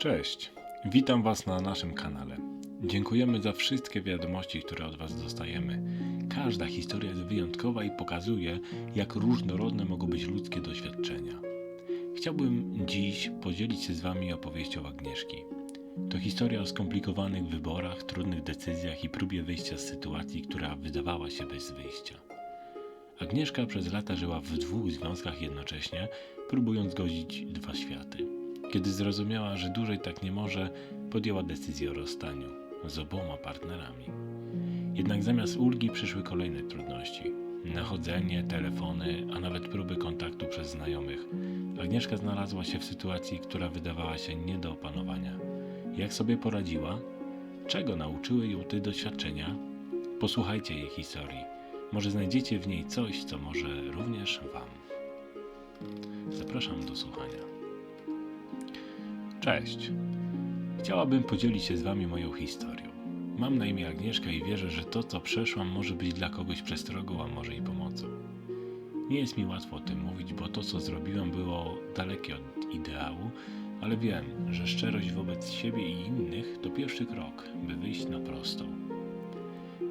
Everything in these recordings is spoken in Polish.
Cześć, witam Was na naszym kanale. Dziękujemy za wszystkie wiadomości, które od Was dostajemy. Każda historia jest wyjątkowa i pokazuje, jak różnorodne mogą być ludzkie doświadczenia. Chciałbym dziś podzielić się z Wami opowieścią Agnieszki. To historia o skomplikowanych wyborach, trudnych decyzjach i próbie wyjścia z sytuacji, która wydawała się bez wyjścia. Agnieszka przez lata żyła w dwóch związkach jednocześnie, próbując godzić dwa światy. Kiedy zrozumiała, że dłużej tak nie może, podjęła decyzję o rozstaniu z oboma partnerami. Jednak zamiast ulgi przyszły kolejne trudności. Nachodzenie, telefony, a nawet próby kontaktu przez znajomych. Agnieszka znalazła się w sytuacji, która wydawała się nie do opanowania. Jak sobie poradziła? Czego nauczyły ją te doświadczenia? Posłuchajcie jej historii. Może znajdziecie w niej coś, co może również Wam. Zapraszam do słuchania. Cześć. Chciałabym podzielić się z Wami moją historią. Mam na imię Agnieszka i wierzę, że to, co przeszłam, może być dla kogoś przestrogą, a może i pomocą. Nie jest mi łatwo o tym mówić, bo to, co zrobiłam, było dalekie od ideału, ale wiem, że szczerość wobec siebie i innych to pierwszy krok, by wyjść na prostą.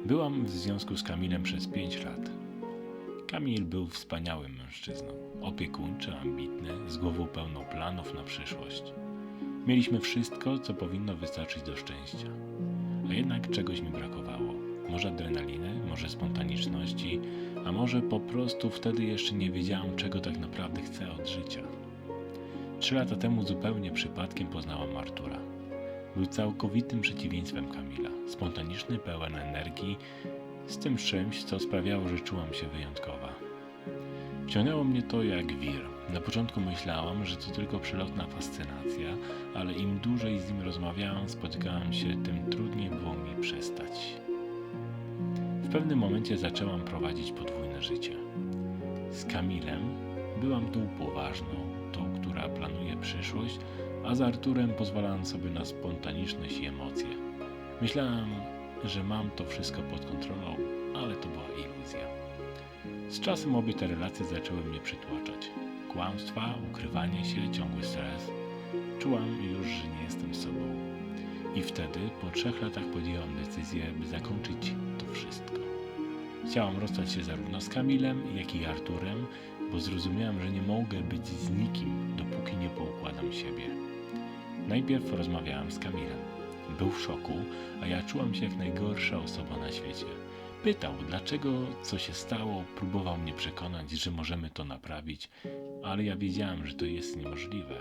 Byłam w związku z Kamilem przez 5 lat. Kamil był wspaniałym mężczyzną, opiekuńczy, ambitny, z głową pełną planów na przyszłość. Mieliśmy wszystko, co powinno wystarczyć do szczęścia. A jednak czegoś mi brakowało. Może adrenaliny, może spontaniczności, a może po prostu wtedy jeszcze nie wiedziałam, czego tak naprawdę chcę od życia. Trzy lata temu zupełnie przypadkiem poznałam Artura. Był całkowitym przeciwieństwem Kamila. Spontaniczny, pełen energii, z tym czymś, co sprawiało, że czułam się wyjątkowa. Wciągnęło mnie to jak wir. Na początku myślałam, że to tylko przelotna fascynacja, ale im dłużej z nim rozmawiałam, spotykałam się, tym trudniej było mi przestać. W pewnym momencie zaczęłam prowadzić podwójne życie. Z Kamilem byłam tą poważną, tą, która planuje przyszłość, a z Arturem pozwalałam sobie na spontaniczność i emocje. Myślałam, że mam to wszystko pod kontrolą, ale to była iluzja. Z czasem obie te relacje zaczęły mnie przytłaczać. Kłamstwa, ukrywanie się, ciągły stres. Czułam już, że nie jestem sobą. I wtedy, po trzech latach podjęłam decyzję, by zakończyć to wszystko. Chciałam rozstać się zarówno z Kamilem, jak i Arturem, bo zrozumiałam, że nie mogę być z nikim, dopóki nie poukładam siebie. Najpierw rozmawiałam z Kamilem. Był w szoku, a ja czułam się jak najgorsza osoba na świecie. Pytał, dlaczego, co się stało, próbował mnie przekonać, że możemy to naprawić, ale ja wiedziałam, że to jest niemożliwe.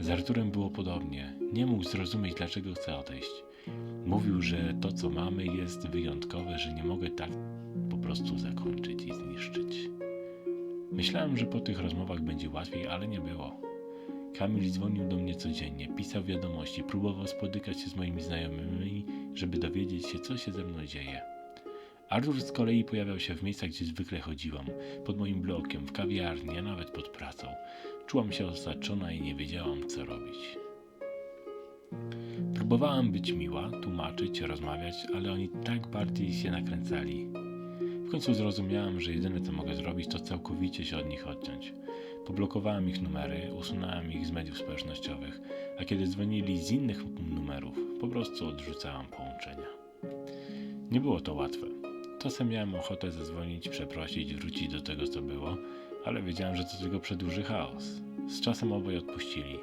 Z Arturem było podobnie. Nie mógł zrozumieć, dlaczego chcę odejść. Mówił, że to, co mamy, jest wyjątkowe, że nie mogę tak po prostu zakończyć i zniszczyć. Myślałem, że po tych rozmowach będzie łatwiej, ale nie było. Kamil dzwonił do mnie codziennie, pisał wiadomości, próbował spotykać się z moimi znajomymi, żeby dowiedzieć się, co się ze mną dzieje. Artur z kolei pojawiał się w miejscach, gdzie zwykle chodziłam, pod moim blokiem, w kawiarni, a nawet pod pracą. Czułam się osaczona i nie wiedziałam, co robić. Próbowałam być miła, tłumaczyć, rozmawiać, ale oni tak bardziej się nakręcali. W końcu zrozumiałam, że jedyne co mogę zrobić, to całkowicie się od nich odciąć. Poblokowałem ich numery, usunąłem ich z mediów społecznościowych, a kiedy dzwonili z innych numerów, po prostu odrzucałam połączenia. Nie było to łatwe. Czasem miałem ochotę zadzwonić, przeprosić, wrócić do tego, co było, ale wiedziałem, że to tylko przedłuży chaos. Z czasem oboje odpuścili.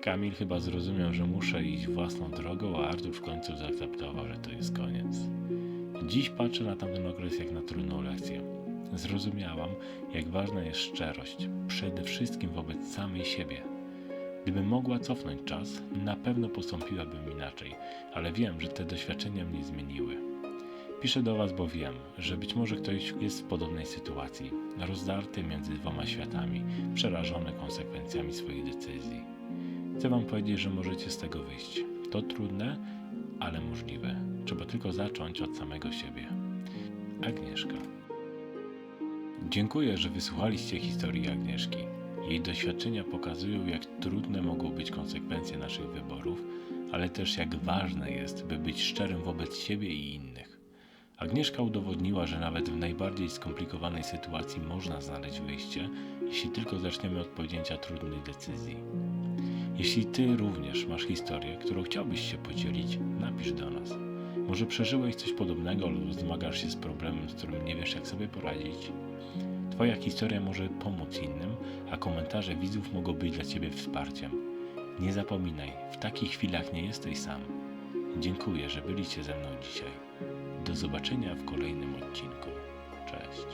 Kamil chyba zrozumiał, że muszę iść własną drogą, a Artur w końcu zaakceptował, że to jest koniec. Dziś patrzę na tamten okres jak na trudną lekcję. Zrozumiałam, jak ważna jest szczerość, przede wszystkim wobec samej siebie. Gdybym mogła cofnąć czas, na pewno postąpiłabym inaczej, ale wiem, że te doświadczenia mnie zmieniły. Piszę do Was, bo wiem, że być może ktoś jest w podobnej sytuacji, rozdarty między dwoma światami, przerażony konsekwencjami swoich decyzji. Chcę Wam powiedzieć, że możecie z tego wyjść. To trudne, ale możliwe. Trzeba tylko zacząć od samego siebie. Agnieszka. Dziękuję, że wysłuchaliście historii Agnieszki. Jej doświadczenia pokazują, jak trudne mogą być konsekwencje naszych wyborów, ale też jak ważne jest, by być szczerym wobec siebie i innych. Agnieszka udowodniła, że nawet w najbardziej skomplikowanej sytuacji można znaleźć wyjście, jeśli tylko zaczniemy od podjęcia trudnych decyzji. Jeśli Ty również masz historię, którą chciałbyś się podzielić, napisz do nas. Może przeżyłeś coś podobnego lub zmagasz się z problemem, z którym nie wiesz jak sobie poradzić? Twoja historia może pomóc innym, a komentarze widzów mogą być dla Ciebie wsparciem. Nie zapominaj, w takich chwilach nie jesteś sam. Dziękuję, że byliście ze mną dzisiaj. Do zobaczenia w kolejnym odcinku. Cześć.